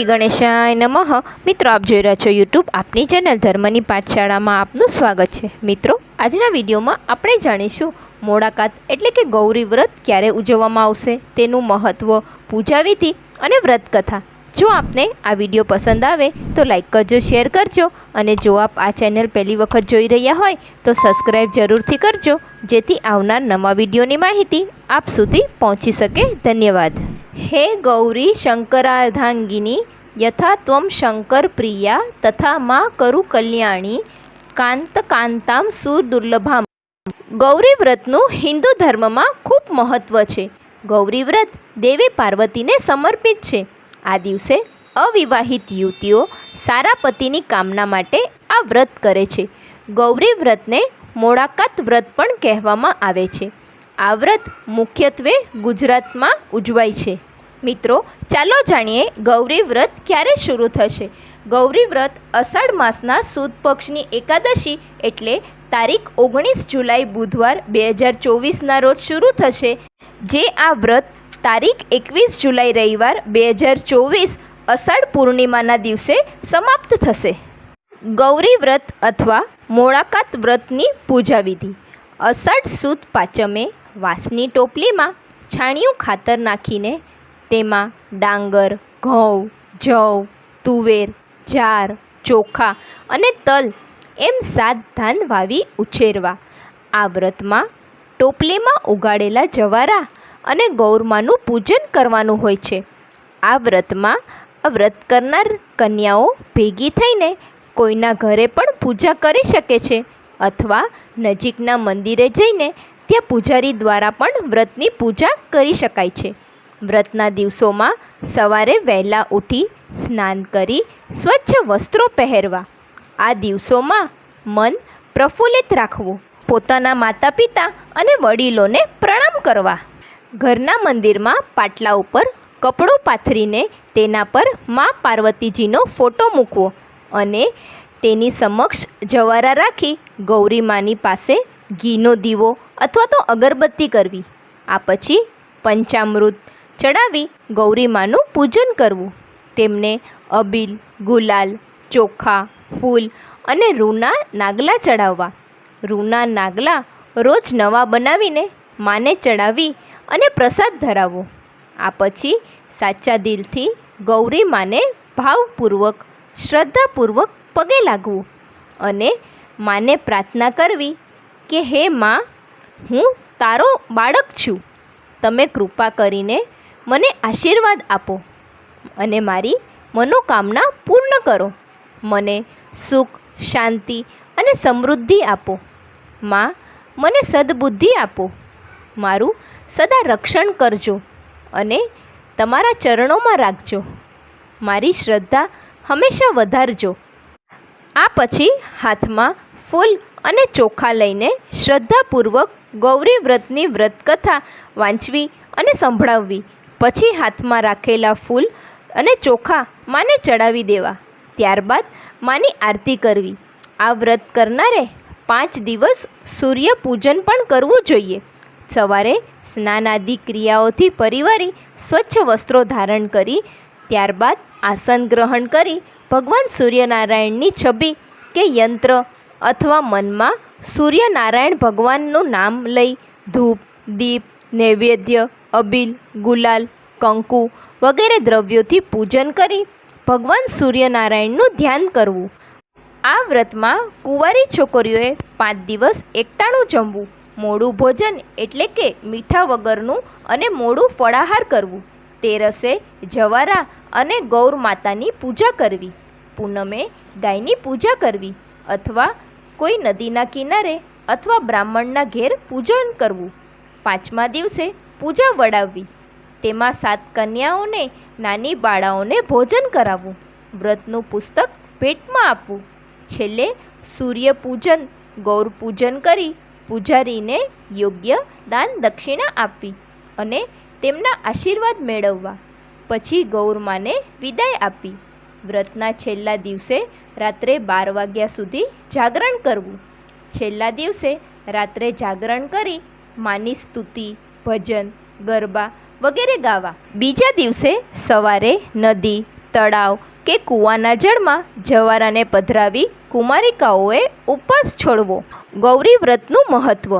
શ્રી ગણેશાય નમઃ. મિત્રો, આપ જોઈ રહ્યા છો યુટ્યુબ આપની ચેનલ ધર્મની પાઠશાળામાં આપનું સ્વાગત છે. મિત્રો, આજના વિડીયોમાં આપણે જાણીશું મોડાકાત એટલે કે ગૌરી વ્રત ક્યારે ઉજવવામાં આવશે, તેનું મહત્ત્વ પૂજા વિધિ અને વ્રત કથા જો આપને આ વીડિયો પસંદ આવે, તો લાઈક કરજો, શેર કરજો અને જો આપ આ ચેનલ પહેલી વખત જોઈ રહ્યા હોય, તો સબસ્ક્રાઈબ જરૂરથી કરજો, જેથી આવનાર નવા વિડીયોની માહિતી આપ સુધી પહોંચી શકે. ધન્યવાદ. હે ગૌરી શંકરાર્ધાંગિની યથા ત્વમ શંકર પ્રિયા તથા મા કરુ કલ્યાણી કાંત કાંતામ સુદુર્લભામ ગૌરી વ્રતનું હિન્દુ ધર્મમાં ખૂબ મહત્ત્વ છે ગૌરી વ્રત દેવી પાર્વતીને સમર્પિત છે આ દિવસે અવિવાહિત યુવતીઓ સારા પતિની કામના માટે આ વ્રત કરે છે ગૌરી વ્રતને મોડાકાત વ્રત પણ કહેવામાં આવે છે। આ વ્રત મુખ્યત્વે ગુજરાતમાં ઉજવાય છે। મિત્રો, ચાલો જાણીએ ગૌરી વ્રત ક્યારે શરૂ થશે? ગૌરી વ્રત અષાઢ માસના સુદ પક્ષની એકાદશી એટલે તારીખ ઓગણીસ જુલાઈ બુધવાર બે હજાર ચોવીસના રોજ શરૂ થશે, જે આ વ્રત તારીખ એકવીસ જુલાઈ રવિવાર બે હજાર ચોવીસ અષાઢ પૂર્ણિમાના દિવસે સમાપ્ત થશે. ગૌરી વ્રત અથવા મોળાકાત વ્રતની પૂજા વિધિ. અષાઢ સુદ પાંચમે વાંસની ટોપલીમાં છાણિયું ખાતર નાખીને તેમાં ડાંગર, ઘઉં, જવ, તુવેર જાર ચોખા અને તલ એમ સાત ધાન વાવી ઉછેરવા. આ વ્રતમાં ટોપલીમાં ઉગાડેલા જવારા અને ગૌરમાનું પૂજન કરવાનું હોય છે. આ વ્રતમાં આ વ્રત કરનાર કન્યાઓ ભેગી થઈને કોઈના ઘરે પણ પૂજા કરી શકે છે અથવા નજીકના મંદિરે જઈને ત્યાં પૂજારી દ્વારા પણ વ્રતની પૂજા કરી શકાય છે. વ્રતના દિવસોમાં સવારે વહેલા ઉઠી સ્નાન કરી સ્વચ્છ વસ્ત્રો પહેરવા. આ દિવસોમાં મન પ્રફુલ્લિત રાખવું, પોતાના માતા પિતા અને વડીલોને પ્રણામ કરવા. ઘરના મંદિરમાં પાટલા ઉપર કપડું પાથરીને તેના પર મા પાર્વતીજીનો ફોટો મૂકવો અને તેની સમક્ષ જવારા રાખી ગૌરી માની પાસે ઘીનો દીવો અથવા તો અગરબત્તી કરવી. આ પછી પંચામૃત ચડાવી ગૌરીમાનું પૂજન કરવું. તેમને અબીલ, ગુલાલ, ચોખા, ફૂલ અને રૂના નાગલા ચડાવવા. રૂના નાગલા રોજ નવા બનાવીને માને ચડાવી અને પ્રસાદ ધરાવવો આ પછી સાચા દિલથી ગૌરી માને ભાવપૂર્વક, શ્રદ્ધાપૂર્વક પગે લાગવું અને માને પ્રાર્થના કરવી કે, હે માં, હું તારો બાળક છું. તમે કૃપા કરીને મને આશીર્વાદ આપો અને મારી મનોકામના પૂર્ણ કરો. મને સુખ, શાંતિ અને સમૃદ્ધિ આપો. માં, મને સદબુદ્ધિ આપો. મારું સદા રક્ષણ કરજો અને તમારા ચરણોમાં રાખજો. મારી શ્રદ્ધા હંમેશા વધારજો. આ પછી હાથમાં ફૂલ અને ચોખા લઈને શ્રદ્ધાપૂર્વક ગૌરી વ્રતની વ્રતકથા વાંચવી અને સંભળાવવી. પછી હાથમાં રાખેલા ફૂલ અને ચોખા માને ચડાવી દેવા. ત્યારબાદ માની આરતી કરવી. આ વ્રત કરનારે પાંચ દિવસ સૂર્ય પૂજન પણ કરવું જોઈએ. સવારે સ્નાન આદિ ક્રિયાઓથી પરિવારી સ્વચ્છ વસ્ત્રો ધારણ કરી, ત્યારબાદ આસન ગ્રહણ કરી, ભગવાન સૂર્યનારાયણની છબી કે યંત્ર અથવા મનમાં સૂર્યનારાયણ ભગવાનનું નામ લઈ ધૂપ, દીપ, નૈવેદ્ય અબીલ, ગુલાલ, કંકુ વગેરે દ્રવ્યોથી પૂજન કરી ભગવાન સૂર્યનારાયણનું ધ્યાન કરવું. આ વ્રતમાં કુંવારી છોકરીઓએ પાંચ દિવસ એકટાણું જમવું, મોડું ભોજન એટલે કે મીઠા વગરનું અને મોડું ફળાહાર કરવું, તેરસે જવારા અને ગૌર માતાની પૂજા કરવી, પૂનમે ગાયની પૂજા કરવી અથવા કોઈ નદીના કિનારે અથવા બ્રાહ્મણના ઘેર પૂજન કરવું. પાંચમા દિવસે પૂજા વડાવવી. તેમાં સાત કન્યાઓને, નાની બાળાઓને ભોજન કરાવવું. વ્રતનું પુસ્તક ભેટમાં આપવું. છેલ્લે સૂર્ય પૂજન, ગૌર પૂજન કરી પૂજારીને યોગ્ય દાન દક્ષિણા આપવી અને તેમના આશીર્વાદ મેળવવા. પછી ગૌરમાને વિદાય આપી. વ્રતના છેલ્લા દિવસે રાત્રે બાર વાગ્યા સુધી જાગરણ કરવું. છેલ્લા દિવસે રાત્રે જાગરણ કરી માની સ્તુતિ ભજન, ગરબા વગેરે ગાવા. બીજા દિવસે સવારે નદી, તળાવ કે કૂવાના જળમાં જવારાને પધરાવી કુમારિકાઓએ ઉપવાસ છોડવો. ગૌરી વ્રતનું મહત્ત્વ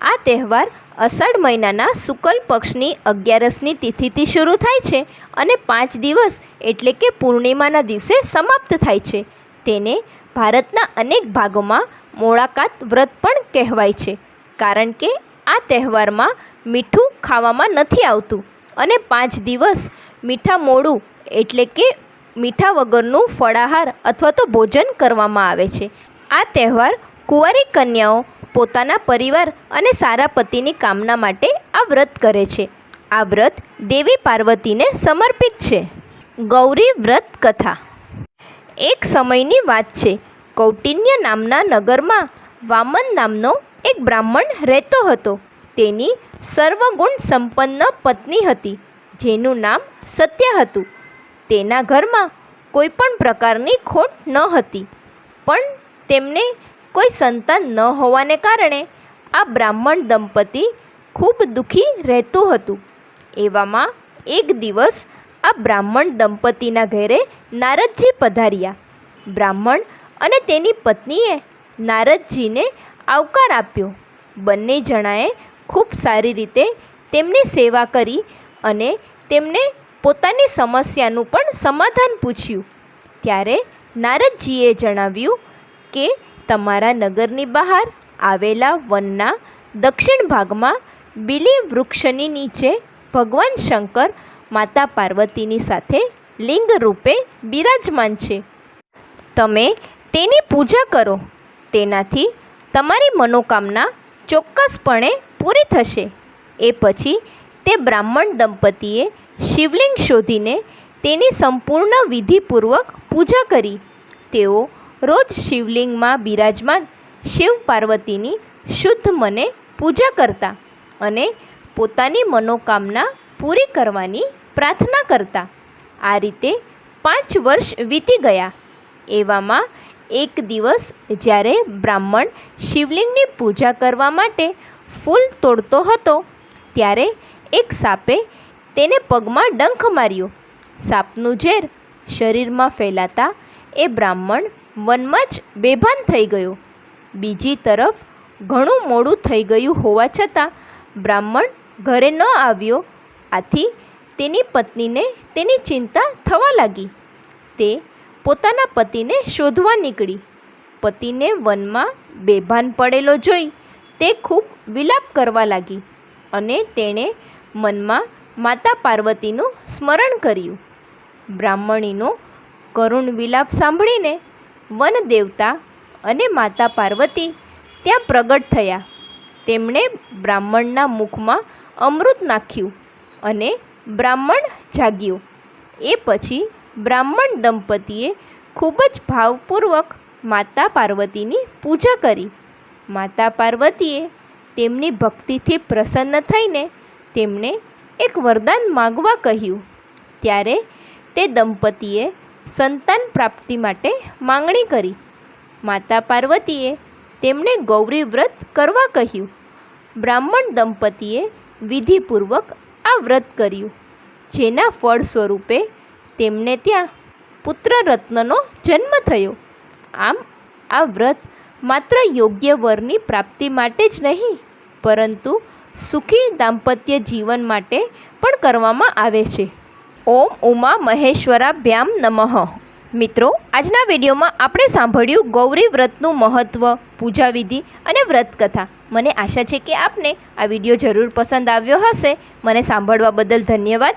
આ તહેવાર અષાઢ મહિનાના શુકલ પક્ષની અગિયારસની તિથિથી શરૂ થાય છે અને પાંચ દિવસ એટલે કે પૂર્ણિમાના દિવસે સમાપ્ત થાય છે. તેને ભારતના અનેક ભાગોમાં મોળાકાત વ્રત પણ કહેવાય છે. કારણ કે આ તહેવારમાં મીઠું ખાવામાં નથી આવતું અને પાંચ દિવસ મીઠા મોડું એટલે કે મીઠા વગરનું ફળાહાર અથવા તો ભોજન કરવામાં આવે છે. આ તહેવાર કુંવારી કન્યાઓ, પોતાના પરિવાર અને સારા પતિની કામના માટે આ વ્રત કરે છે. આ વ્રત દેવી પાર્વતીને સમર્પિત છે. ગૌરી વ્રત કથા. એક સમયની વાત છે. કૌટિન્ય નામના નગરમાં વામન નામનો એક બ્રાહ્મણ રહેતો હતો. તેની સર્વગુણ સંપન્ન પત્ની હતી, જેનું નામ સત્ય હતું. તેના ઘરમાં કોઈ પણ પ્રકારની ખોટ ન હતી. પણ તેમને કોઈ સંતાન ન હોવાને કારણે આ બ્રાહ્મણ દંપતી ખૂબ દુઃખી રહેતું હતું. એવામાં એક દિવસ આ બ્રાહ્મણ દંપતીના ઘરે નારદજી પધાર્યા. બ્રાહ્મણ અને તેની પત્નીએ નારદજીને આવકાર આપ્યો. બંને જણાએ ખૂબ સારી રીતે તેમની સેવા કરી અને તેમને પોતાની સમસ્યાનું પણ સમાધાન પૂછ્યું. ત્યારે નારદજીએ જણાવ્યું કે તમારા નગરની બહાર આવેલા વનના દક્ષિણ ભાગમાં બિલી વૃક્ષની નીચે ભગવાન શંકર માતા પાર્વતીની સાથે લિંગ રૂપે બિરાજમાન છે. તમે તેની પૂજા કરો. તેનાથી તમારી મનોકામના ચોક્કસપણે પૂરી થશે. એ પછી તે બ્રાહ્મણ દંપતીએ શિવલિંગ શોધીને તેની સંપૂર્ણ વિધિપૂર્વક પૂજા કરી. તેઓ રોજ શિવલિંગમાં બિરાજમાન શિવ પાર્વતીની શુદ્ધ મને પૂજા કરતા અને પોતાની મનોકામના પૂરી કરવાની પ્રાર્થના કરતા. આ રીતે પાંચ વર્ષ વીતી ગયા. એવામાં એક દિવસ જ્યારે બ્રાહ્મણ શિવલિંગની પૂજા કરવા માટે ફૂલ તોડતો હતો, ત્યારે એક સાપે તેને પગમાં ડંખ માર્યો. સાપનું ઝેર શરીરમાં ફેલાતા એ બ્રાહ્મણ વનમાં જ બેભાન થઈ ગયો. બીજી તરફ ઘણું મોડું થઈ ગયું હોવા છતાં બ્રાહ્મણ ઘરે ન આવ્યો. આથી તેની પત્નીને તેની ચિંતા થવા લાગી. તે પોતાના પતિને શોધવા નીકળી. પતિને વનમાં બેભાન પડેલો જોઈ તે ખૂબ વિલાપ કરવા લાગી અને તેણે મનમાં માતા પાર્વતીનું સ્મરણ કર્યું. બ્રાહ્મણીનો કરુણ વિલાપ સાંભળીને વન દેવતા અને માતા પાર્વતી ત્યાં પ્રગટ થયા. તેમણે બ્રાહ્મણના મુખમાં અમૃત નાખ્યું અને બ્રાહ્મણ જાગ્યો. એ પછી બ્રાહ્મણ દંપતીએ ખૂબ જ ભાવપૂર્વક માતા પાર્વતીની પૂજા કરી. માતા પાર્વતીએ તેમની ભક્તિથી પ્રસન્ન થઈને તેમને એક વરદાન માગવા કહ્યું. ત્યારે તે દંપતીએ સંતાન પ્રાપ્તિ માટે માંગણી કરી. માતા પાર્વતીએ તેમણે ગૌરી વ્રત કરવા કહ્યું. બ્રાહ્મણ દંપતીએ વિધિપૂર્વક આ વ્રત કર્યું, જેના ફળ સ્વરૂપે તેમને ત્યાં પુત્ર રત્નનો જન્મ થયો. આમ, આ વ્રત માત્ર યોગ્ય વરની પ્રાપ્તિ માટે જ નહીં, પરંતુ સુખી દાંપત્ય જીવન માટે પણ કરવામાં આવે છે. ઓમ ઉમા મહેશ્વરાભ્યામ નમઃ. મિત્રો, આજના વિડીયોમાં આપણે સાંભળ્યું ગૌરી વ્રતનું મહત્ત્વ પૂજા વિધિ અને વ્રત કથા મને આશા છે કે આપને આ વીડિયો જરૂર પસંદ આવ્યો હશે. મને સાંભળવા બદલ ધન્યવાદ.